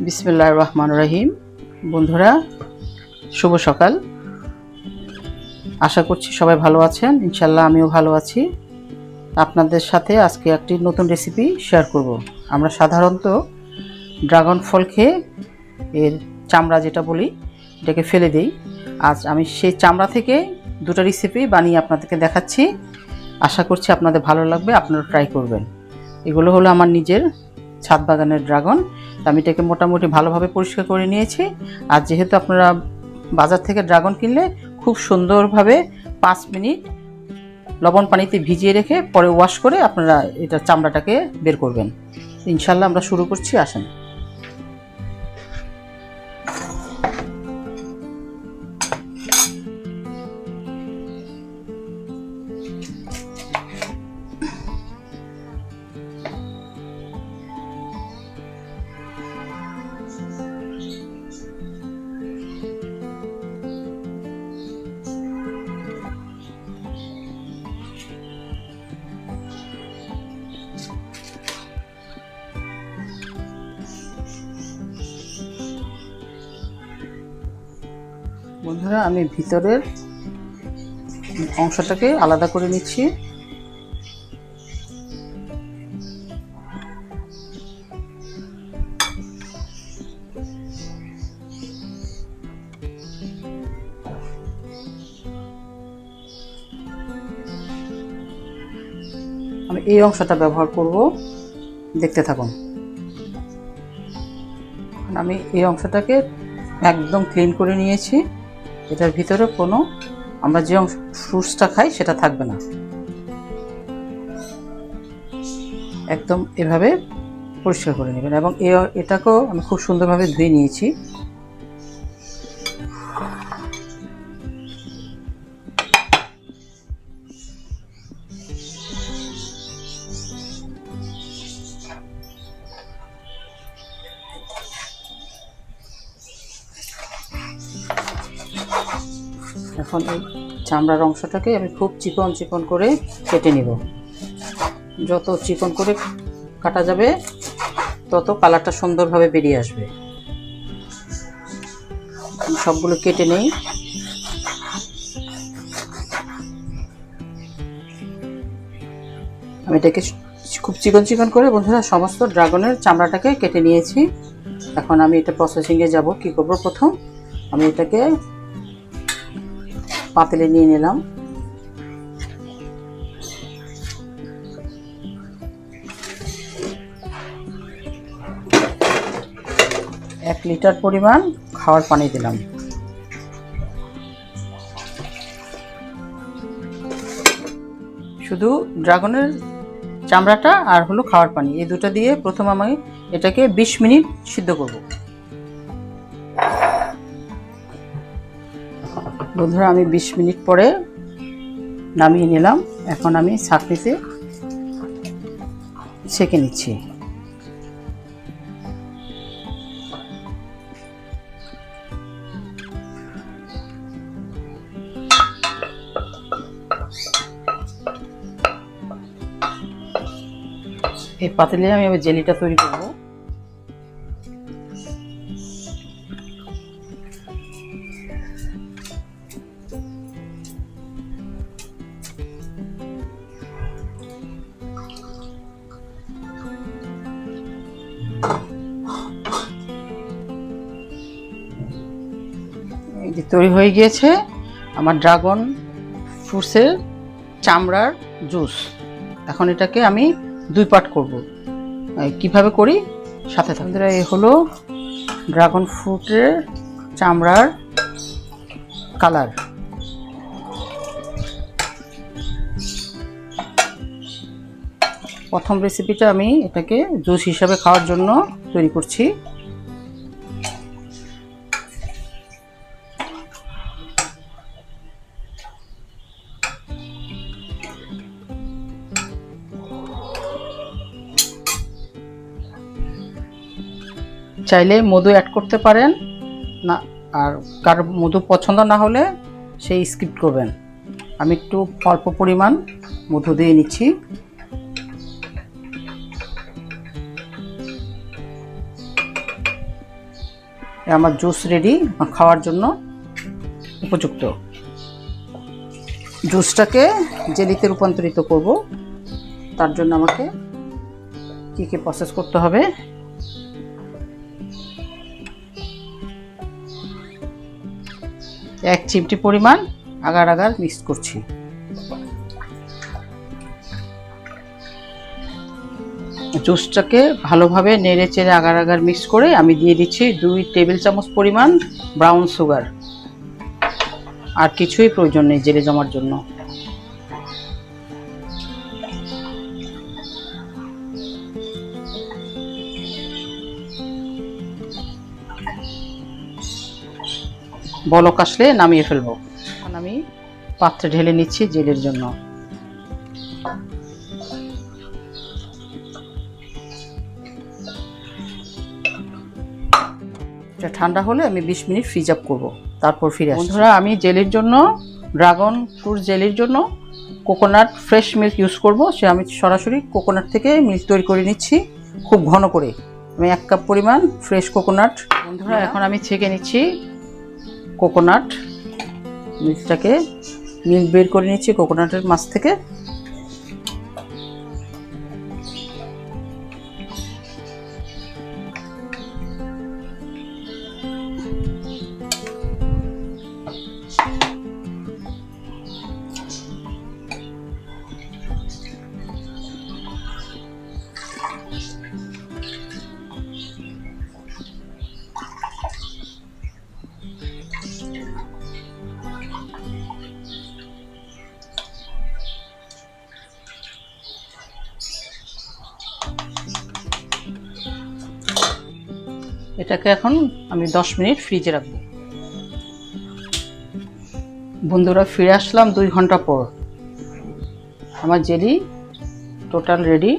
বিসমিল্লাহ রহমান রহিম। বন্ধুরা, শুভ সকাল। আশা করছি সবাই ভালো আছেন। ইনশাল্লাহ আমিও ভালো আছি। আপনাদের সাথে আজকে একটি নতুন রেসিপি শেয়ার করব। আমরা সাধারণত ড্রাগন ফল খেয়ে এর চামড়া যেটা বলি, এটাকে ফেলে দিই। আজ আমি সেই চামড়া থেকে দুটো রেসিপি বানিয়ে আপনাদেরকে দেখাচ্ছি। আশা করছি আপনাদের ভালো লাগবে আপনারা ট্রাই করবেন। এগুলো হলো আমার নিজের ছাদ বাগানের ড্রাগন তো আমি এটাকে মোটামুটি ভালোভাবে পরিষ্কার করে নিয়েছি। আর যেহেতু আপনারা বাজার থেকে ড্রাগন কিনলে খুব সুন্দরভাবে পাঁচ মিনিট লবণ পানিতে ভিজিয়ে রেখে পরে ওয়াশ করে আপনারা এটা চামড়াটাকে বের করবেন। ইনশাল্লাহ আমরা শুরু করছি, আসেন। বন্ধুরা, আমি ভিতরের অংশটাকে আলাদা করে নিচ্ছি। আমি এই অংশটা ব্যবহার করব। দেখতে থাকুন। আমি এই অংশটাকে একদম ক্লিন করে নিয়েছি। এটার ভিতরে কোনো আমরা যে অংশ ফ্রুটসটা খাই সেটা থাকবে না। একদম এভাবে পরিষ্কার করে নেবেন এবং এটাকেও আমি খুব সুন্দরভাবে ধুয়ে নিয়েছি। এখন এই চামড়ার অংশটাকে আমি খুব চিকন চিকন করে কেটে নিব। যত চিকন করে কাটা যাবে, তত কালারটা সুন্দরভাবে বেরিয়ে আসবে। সবগুলো কেটে নেই। আমি এটাকে খুব চিকন চিকন করে, বন্ধুরা, সমস্ত ড্রাগনের চামড়াটাকে কেটে নিয়েছি। এখন আমি এটা প্রসেসিংয়ে যাব। কি করব প্রথম? আমি এটাকে পাতিলে নিয়ে নিলাম। এক লিটার পরিমাণ খাওয়ার পানি দিলাম। শুধু ড্রাগনের চামড়াটা আর হলো খাওয়ার পানি। এই দুটো দিয়ে প্রথম আমি এটাকে বিশ মিনিট সিদ্ধ করব। বন্ধুরা, আমি বিশ মিনিট পরে নামিয়ে নিলাম। এখন আমি ছাঁকনিতে ছেঁকে নিচ্ছি। এই পাতিলে আমি এবার জেলিটা তৈরি করব। তৈরি হয়ে গিয়েছে আমার ড্রাগন ফ্রুটসের চামড়ার জুস। এখন এটাকে আমি দুই পার্ট করব। কীভাবে করি? সাথে থাকুন। এ হলো ড্রাগন ফ্রুটের চামড়ার কালার। প্রথম রেসিপিটা আমি এটাকে জুস হিসাবে খাওয়ার জন্য তৈরি করছি। চাইলে মধু অ্যাড করতে পারেন। না, আর কার মধু পছন্দ না হলে সেই স্কিপ করবেন। আমি একটু অল্প পরিমাণ মধু দিয়ে নিচ্ছি। আমার জুস রেডি খাওয়ার জন্য উপযুক্ত। জুসটাকে জেলিতে রূপান্তরিত করব। তার জন্য আমাকে কী কী প্রসেস করতে হবে? এক চিমটি পরিমাণ আগার আগার মিক্স করছি। জুসটাকে ভালোভাবে নেড়ে চেড়ে আগার আগার মিক্স করে আমি দিয়ে দিচ্ছি দুই টেবিল চামচ পরিমাণ ব্রাউন সুগার। আর কিছুই প্রয়োজন নেই জেলে জমার জন্য। বলক আসলে নামিয়ে ফেলব। এখন আমি পাত্রে ঢেলে নিচ্ছি জেলের জন্য। এটা ঠান্ডা হলে আমি বিশ মিনিট ফ্রিজ আপ করব। তারপর ফিরে আসব বন্ধুরা আমি জেলের জন্য ড্রাগন ফ্রুট জেলির জন্য কোকোনাট ফ্রেশ মিল্ক ইউজ করব। সে আমি সরাসরি কোকোনাট থেকে মিল্ক তৈরি করে নিচ্ছি খুব ঘন করে। আমি এক কাপ পরিমাণ ফ্রেশ কোকোনাট। বন্ধুরা এখন আমি ছেঁকে নিচ্ছি। কোকোনাট মিল্কটাকে মিল্ক বের করে নিচ্ছি কোকোনাটের মাছ থেকে। এটাকে এখন আমি দশ মিনিট ফ্রিজে রাখব। বন্ধুরা, ফিরে আসলাম দুই ঘণ্টা পর। আমার জেলি টোটাল রেডি।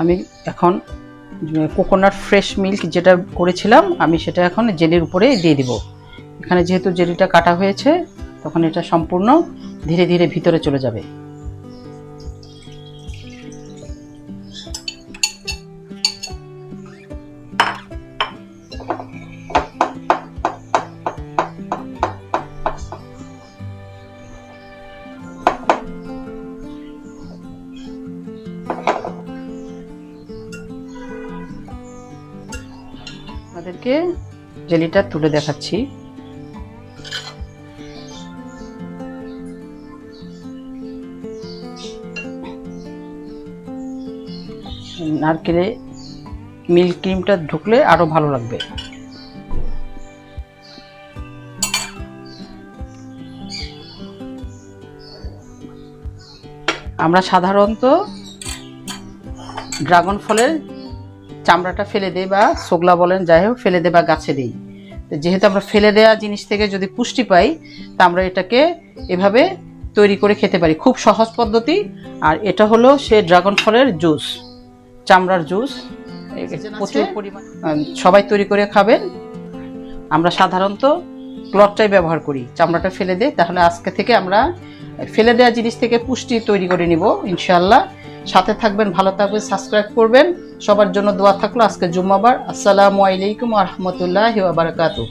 আমি এখন কোকোনাট ফ্রেশ মিল্ক যেটা করেছিলাম, আমি সেটা এখন জেলির উপরে দিয়ে দিব। এখানে যেহেতু জেলিটা কাটা হয়েছে, তখন এটা সম্পূর্ণ ধীরে ধীরে ভিতরে চলে যাবে। আপনাদেরকে জেলিটা তুলে দেখাচ্ছি। নারকেলে মিল্ক ক্রিমটা ঢুকলে আরও ভালো লাগবে। আমরা সাধারণত ড্রাগন ফলের চামড়াটা ফেলে দেই বা সোগলা বলেন, যাই হোক, ফেলে দেই বা গাছে দিই। যেহেতু আমরা ফেলে দেওয়া জিনিস থেকে যদি পুষ্টি পাই, তা আমরা এটাকে এভাবে তৈরি করে খেতে পারি। খুব সহজ পদ্ধতি, আর এটা হলো সে ড্রাগন ফলের জুস। চামড়ার জুস প্রচুর পরিমাণ সবাই তৈরি করে খাবেন। আমরা সাধারণত ক্লথটাই ব্যবহার করি চামড়াটা ফেলে দেই তাহলে আজকে থেকে আমরা ফেলে দেওয়া জিনিস থেকে পুষ্টি তৈরি করে নিব ইনশাল্লাহ সাথে থাকবেন ভালো থাকবেন সাবস্ক্রাইব করবেন। সবার জন্য দোয়া থাকল আজকে জুম্মাবার। আসসালামু আলাইকুম রহমতুল্লাহ বারাকাতু